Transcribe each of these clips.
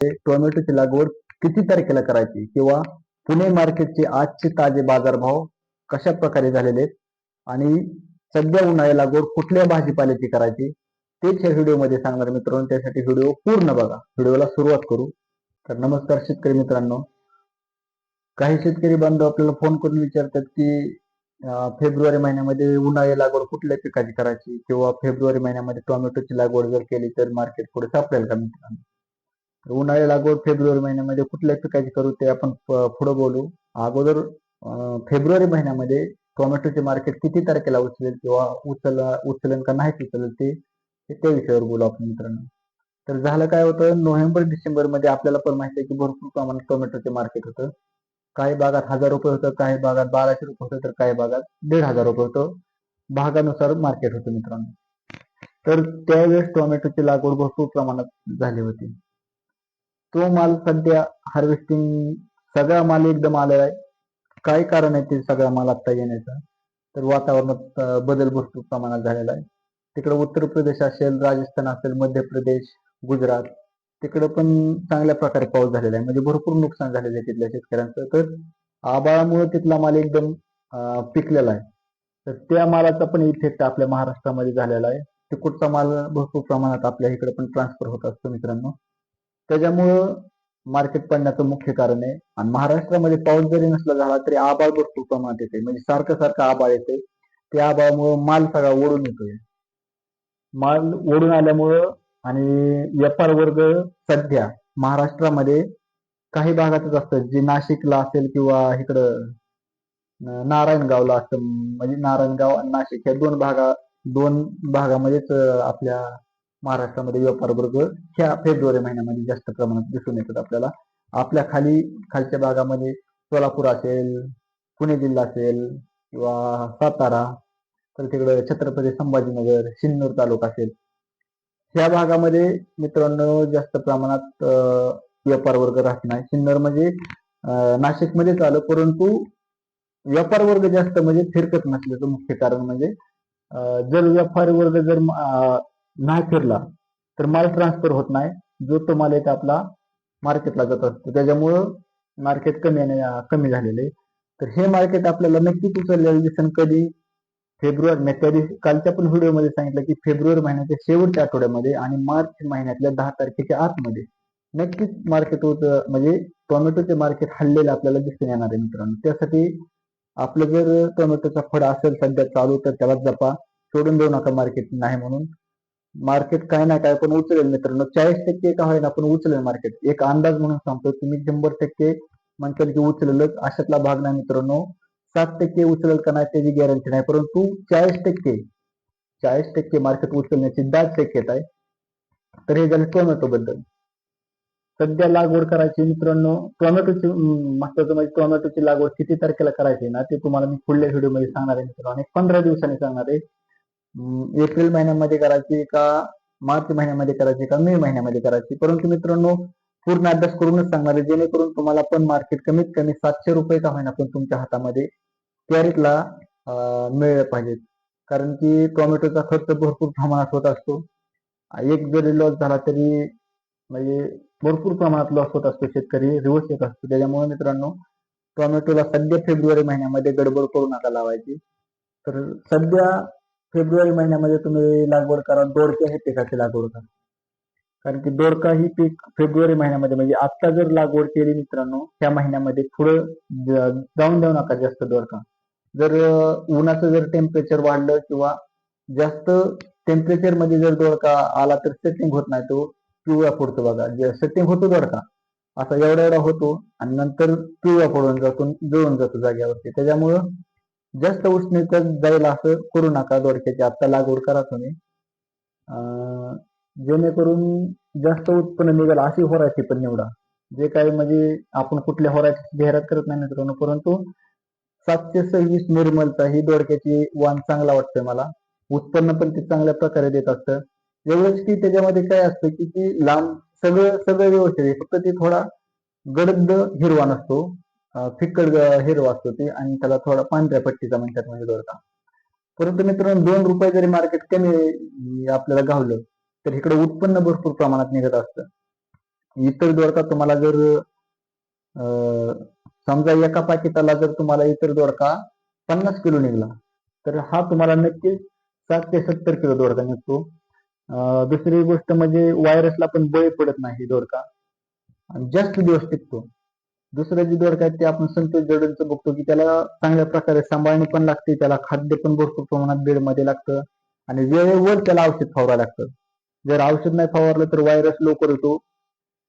टोमॅटोची लागवड किती तारखेला करायची? किंवा पुणे मार्केटचे आजचे ताजे बाजारभाव कशा प्रकारे झालेले आहेत? आणि सध्या उन्हाळी लागवड कुठल्या भाजीपाल्याची करायची? तेच या व्हिडिओमध्ये सांगणार मित्रांनो. त्यासाठी व्हिडिओ पूर्ण बघा. व्हिडिओला सुरुवात करू. तर नमस्कार शेतकरी मित्रांनो. काही शेतकरी बांधव आपल्याला फोन करून विचारतात की फेब्रुवारी महिन्यामध्ये उन्हाळी लागवड कुठल्या पिकाची करायची? किंवा फेब्रुवारी महिन्यामध्ये टोमॅटोची लागवड जर केली तर मार्केट पुढे सापडेल का मित्रांनो? उन्हाळी लागवड फेब्रुवारी महिन्यामध्ये कुठल्या पिकाची करू ते आपण पुढे बोलू. अगोदर फेब्रुवारी महिन्यामध्ये टोमॅटोचे मार्केट किती तारखेला उचलेल किंवा उचल उचलेल का नाही उचलेल ते त्या विषयावर बोलू आपण मित्रांनो. तर झालं काय होतं नोव्हेंबर डिसेंबरमध्ये आपल्याला पण माहिती आहे की भरपूर प्रमाणात टोमॅटोचे मार्केट होतं. काही भागात हजार रुपये होतं काही भागात बाराशे रुपये होतं तर काही भागात दीड हजार रुपये होतं. भागानुसार मार्केट होतं मित्रांनो. तर त्यावेळेस टोमॅटोची लागवड भरपूर प्रमाणात झाली होती. तो माल सध्या हार्वेस्टिंग सगळा माल एकदम आलेला आहे. काय कारण आहे ते सगळा माल आत्ता येण्याचा? तर वातावरणात बदल भरपूर प्रमाणात झालेला आहे. तिकडे उत्तर प्रदेश असेल राजस्थान असेल मध्य प्रदेश गुजरात तिकडे पण चांगल्या प्रकारे पाऊस झालेला आहे. म्हणजे भरपूर नुकसान झालेलं आहे तिथल्या शेतकऱ्यांचं. तर आबाळामुळे तिथला माल एकदम पिकलेला आहे. तर त्या मालाचा पण इफेक्ट आपल्या महाराष्ट्रामध्ये झालेला आहे. तिकडचा माल भरपूर प्रमाणात आपल्या इकडे पण ट्रान्सफर होत असतो मित्रांनो. त्याच्यामुळं मार्केट पडण्याचं मुख्य कारण आहे. आणि महाराष्ट्रामध्ये पाऊस जरी नसला झाला तरी आबाळ भरपूर प्रमाणात येते. म्हणजे सारखं सारखं आबाळ येते. त्या आबाळामुळे माल सगळा ओढून येतोय. माल ओढून आल्यामुळं आणि व्यापार वर्ग सध्या महाराष्ट्रामध्ये काही भागातच असतं. जे नाशिकला असेल किंवा इकडं नारायणगावला असतं. म्हणजे नारायणगाव आणि नाशिक या दोन भागा दोन भागामध्येच आपल्या महाराष्ट्रामध्ये व्यापार वर्ग ह्या फेब्रुवारी महिन्यामध्ये जास्त प्रमाणात दिसून येतात आपल्याला. आपल्या खाली खालच्या भागामध्ये सोलापूर असेल पुणे जिल्हा असेल किंवा सातारा तर तिकडं छत्रपती संभाजीनगर सिन्नूर तालुका असेल. ह्या भागामध्ये मित्रांनो जास्त प्रमाणात अं, व्यापार वर्ग राहत नाही. सिन्नर म्हणजे अं, नाशिकमध्येच आलं परंतु व्यापार वर्ग जास्त म्हणजे फिरकत नसल्याचं मुख्य कारण म्हणजे अं, जर व्यापारी वर्ग जर अं, नाही फिरला तर माल ट्रान्सफर होत नाही. जो तो माल आहे आपला मार्केटला जात असतो. त्याच्यामुळं मार्केट कमी कमी झालेले. तर हे मार्केट आपल्याला नक्कीच उचललेलं दिसेल कधी? फेब्रुवारी नाही कधी? कालच्या पण व्हिडिओमध्ये सांगितलं की फेब्रुवारी महिन्याच्या शेवटच्या आठवड्यामध्ये आणि मार्च महिन्यातल्या दहा तारखेच्या आतमध्ये नक्कीच मार्केट होत. म्हणजे टोमॅटोचे मार्केट हल्लेलं आपल्याला दिसून येणार आहे मित्रांनो. त्यासाठी आपलं जर टोमॅटोचा फळ असेल सध्या चालू तर त्याला जपा. सोडून देऊ नका मार्केट नाही म्हणून. मार्केट काय ना काय पण उचलेल मित्रांनो. चाळीस टक्के का होईना पण उचलेल मार्केट एक अंदाज म्हणून सांगतो तुम्ही शंभर टक्के म्हणताल की उचलेलच. अशातला भाग नाही मित्रांनो. सात टक्के उचलेल का नाही त्याची गॅरंटी नाही. परंतु चाळीस टक्के चाळीस टक्के मार्केट उचलण्याची दाट शक्यता आहे. तर हे झालं टोमॅटो बद्दल. सध्या लागवड करायची मित्रांनो टोमॅटोची महत्वाचं म्हणजे टोमॅटोची लागवड किती तारखेला करायची ना ते तुम्हाला मी पुढल्या व्हिडिओमध्ये सांगणार आहे मित्रांनो. आणि पंधरा दिवसांनी सांगणार आहे. एप्रिल महिन्यामध्ये करायची का मार्च महिन्यामध्ये करायची का मे महिन्यामध्ये करायची? परंतु मित्रांनो पूर्ण अभ्यास करूनच सांगणार आहे जेणेकरून तुम्हाला पण मार्केट कमीत कमी सातशे रुपये का होईना पण तुमच्या हातामध्ये कॅरेटला मिळलं पाहिजे कारण की टोमॅटोचा खर्च भरपूर प्रमाणात होत असतो. एक जरी लॉस झाला तरी म्हणजे भरपूर प्रमाणात लॉस होत असतो शेतकरी रिवर्स येत असतो. त्याच्यामुळे मित्रांनो टोमॅटोला सध्या फेब्रुवारी महिन्यामध्ये गडबड करू नका लावायची. तर सध्या फेब्रुवारी महिन्यामध्ये तुम्ही लागवड करा. दोडक्या हे पिकाची लागवड करा. कारण की दोडका ही पीक फेब्रुवारी महिन्यामध्ये म्हणजे आता जर लागवड केली मित्रांनो त्या महिन्यामध्ये पुढं जाऊन देऊ नका जास्त दोडका. जर उन्हाचं जर टेम्परेचर वाढलं किंवा जास्त टेम्परेचरमध्ये जर दोडका आला तर सेटिंग होत नाही तो पिवळा पडतो बघा. सेटिंग होतो दोडका असा एवढा एवढा होतो आणि नंतर पिवळा पडून जातो जळून जातो जाग्यावरती त्याच्यामुळं जास्त उष्णतेत जाईल असं करू नका दोडक्याची. आत्ता लागवड करा तुम्ही. अं, जेणेकरून जास्त उत्पन्न निघेल अशी होरायची पण निवडा. जे काही म्हणजे आपण कुठल्या होरायची जाहिरात करत नाही मित्रांनो परंतु सातशे सव्वीस निर्मलचा ही दोडक्याची वाण चांगला वाटतोय मला. उत्पन्न पण ते चांगल्या प्रकारे देत असतं. एवढंच की त्याच्यामध्ये काय असतं की ती लांब सगळं सगळं व्यवस्थित आहे. फक्त ते थोडा गडद हिरवा नसतो. फिक्कड हिरव हिरवा असतो ते आणि त्याला थोडा पांढऱ्या पट्टीचा म्हणतात म्हणजे दोडका परंतु मित्रांनो दोन रुपये जरी मार्केट कमी आपल्याला गावलं तर इकडे उत्पन्न भरपूर प्रमाणात निघत असतं. इतर दोडका तुम्हाला जर अं, समजा एका पाकिटाला जर तुम्हाला इतर दोडका पन्नास किलो निघला तर हा तुम्हाला नक्की सात ते सत्तर किलो दोडका निघतो. दुसरी गोष्ट म्हणजे व्हायरसला पण बळी पडत नाही दोडका आणि जास्त दिवस टिकतो. दुसरं जे दोडक आहे ते आपण संतोष जडूनचं बघतो की त्याला चांगल्या प्रकारे सांभाळणी पण लागते त्याला खाद्य पण भरपूर प्रमाणात बेडमध्ये लागतं आणि वेळेवर त्याला औषध फवारावं लागतं. जर औषध नाही फवारलं तर व्हायरस लवकर येतो.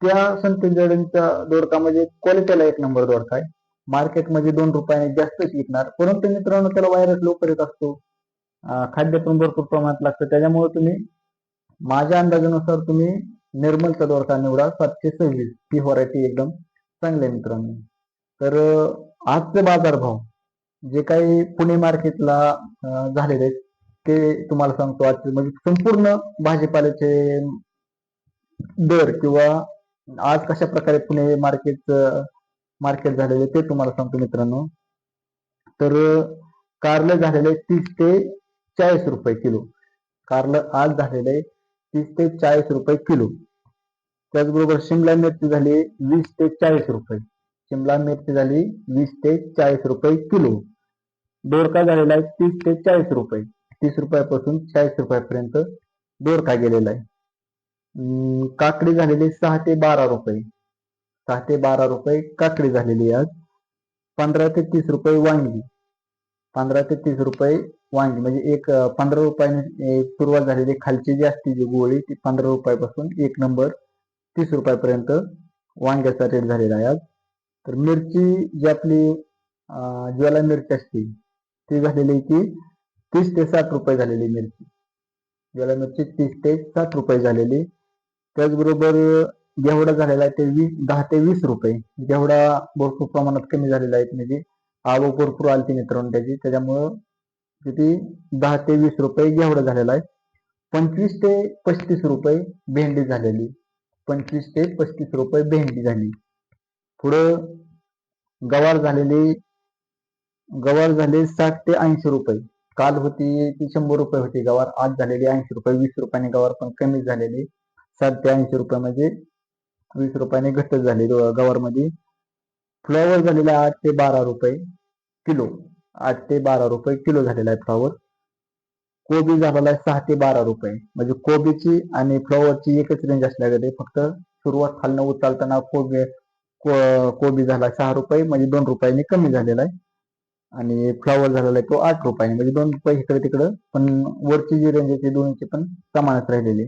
त्या संतोष जडूनचा दोडका म्हणजे क्वालिटीला एक नंबर दोडका आहे. मार्केटमध्ये दोन रुपयाने जास्तच विकणार. परंतु मित्रांनो त्याला व्हायरस लवकर येत असतो. खाद्य पण भरपूर प्रमाणात लागतं. त्याच्यामुळे तुम्ही माझ्या अंदाजानुसार तुम्ही निर्मलचा दोडका निवडा सातशे सव्वीस. ही व्हरायटी एकदम चांगले मित्रांनो. तर अं, आजचे बाजारभाव जे काही पुणे मार्केटला झालेले आहेत ते तुम्हाला सांगतो आजचे म्हणजे संपूर्ण भाजीपाल्याचे दर किंवा आज कशा प्रकारे पुणे मार्केट मार्केट झालेले ते तुम्हाला सांगतो मित्रांनो. तर अं, कारले झालेले तीस ते चाळीस रुपये किलो. कारलं आज झालेले तीस ते चाळीस रुपये किलो. त्याचबरोबर शिमला मिरची झाली वीस ते चाळीस रुपये. शिमला मिरची झाली वीस ते चाळीस रुपये किलो. दोडका झालेला आहे तीस ते चाळीस रुपये. तीस रुपयापासून चाळीस रुपयापर्यंत दोडका गेलेला आहे. काकडी झालेली सहा ते बारा रुपये. सहा ते बारा रुपये काकडी झालेली आहे आज. पंधरा ते तीस रुपये वांगी. पंधरा ते तीस रुपये वांगी. म्हणजे एक पंधरा रुपयाने सुरुवात झालेली खालची जी असते जी गोळी ती पंधरा रुपयापासून एक नंबर तीस रुपयापर्यंत वांग्याचा रेट झालेला आहे आज. तर मिरची जी आपली ज्वाला मिरची असते ती झालेली की तीस ते साठ रुपये झालेली मिरची. ज्वाला मिरची तीस ते साठ रुपये झालेली. त्याचबरोबर घेवडा झालेला आहे ते वीस दहा ते वीस रुपये. घेवडा भरपूर प्रमाणात कमी झालेला आहे म्हणजे आवक भरपूर आलती मित्रांनो त्याची. त्याच्यामुळं किती? दहा ते वीस रुपये घेवडा झालेला आहे. पंचवीस ते पस्तीस रुपये भेंडी झालेली. पंचवीस ते पस्तीस रुपये भेंडी झाली. पुढं गवार झालेली गवार झाले साठ ते ऐंशी रुपये. काल होती ती शंभर रुपये होती गवार आज झालेली ऐंशी रुपये. वीस रुपयाने गवार पण कमी झालेली. साठ ते ऐंशी रुपये म्हणजे वीस रुपयाने घट झाली गवारमध्ये फ्लॉवर झालेला आठ ते बारा रुपये किलो. आठ ते बारा रुपये किलो झालेला आहे फ्लॉवर. कोबी झालेला आहे सहा ते बारा रुपये. म्हणजे कोबीची आणि फ्लॉवरची एकच रेंज असल्याकडे फक्त सुरुवात खालनं उचलताना कोबी को- कोबी झाला सहा रुपये म्हणजे दोन रुपयांनी कमी झालेला आहे. आणि फ्लॉवर झालेला आहे तो आठ रुपयाने म्हणजे दोन रुपये इकडे तिकडे. पण वरची जी रेंज आहे ती दोन्हीची पण समानच राहिलेली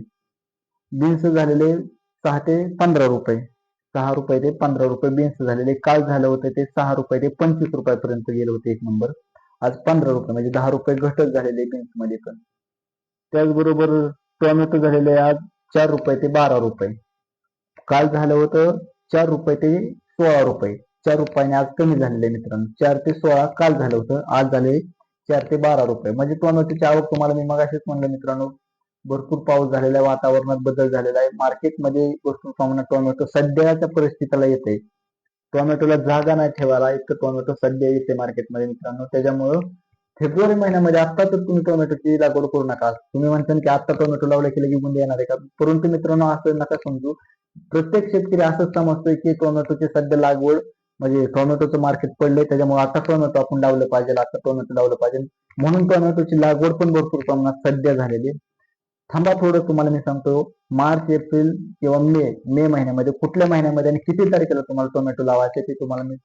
बीन्स झालेले सहा ते पंधरा रुपये. सहा रुपये ते पंधरा रुपये बीन्स झालेले. काल झालं होतं ते सहा रुपये ते पंचवीस रुपयापर्यंत गेले होते एक नंबर आज पंधरा रुपये म्हणजे दहा रुपये घटच झालेले बीन्समध्ये पण. त्याचबरोबर टोमॅटो झालेले आज चार रुपये ते बारा रुपये. काल झालं होतं चार रुपये ते सोळा रुपये. चार रुपयाने आज कमी झालेले आहे मित्रांनो. चार ते सोळा काल झालं होतं आज झाले चार ते बारा रुपये. म्हणजे टोमॅटोची आवक तुम्हाला मी मगाशीच म्हणलं मित्रांनो भरपूर पाऊस झालेला आहे वातावरणात बदल झालेला आहे. मार्केटमध्ये भरपूर प्रमाणात टोमॅटो सध्याच्या परिस्थितीला येते टोमॅटोला जागा नाही ठेवायला. इतकं टोमॅटो सध्या येते मार्केटमध्ये मित्रांनो. त्याच्यामुळं फेब्रुवारी महिन्यामध्ये आता तर तुम्ही टोमॅटोची लागवड करू नका. तुम्ही म्हणता की आता टोमॅटो लावलं की लगेच गुंडे येणार आहे का? परंतु मित्रांनो असं नका समजू. प्रत्येक शेतकरी असंच समजतोय की टोमॅटोची सध्या लागवड म्हणजे टोमॅटोचं मार्केट पडलंय. त्याच्यामुळे आता टोमॅटो आपण लावलं पाहिजे आता टोमॅटो लावलं पाहिजे. म्हणून टोमॅटोची लागवड पण भरपूर प्रमाणात सध्या झालेली थांबा थोडं तुम्हाला मी सांगतो. मार्च एप्रिल किंवा मे मे महिन्यामध्ये कुठल्या महिन्यामध्ये आणि किती तारखेला तुम्हाला टोमॅटो लावायचे ते तुम्हाला मी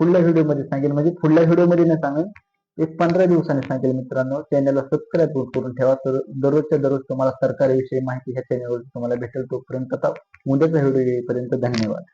पुढल्या व्हिडिओमध्ये सांगेल म्हणजे पुढल्या व्हिडिओमध्ये नाही सांगेल एक पंधरा दिवसांनी सांगेल मित्रांनो. चॅनलला सबस्क्राईब करून ठेवा. तर दररोजच्या दररोज तुम्हाला सरकारविषयी माहिती ह्या चॅनलवर तुम्हाला भेटेल. तोपर्यंत आता उद्याचा व्हिडिओ येईपर्यंत धन्यवाद.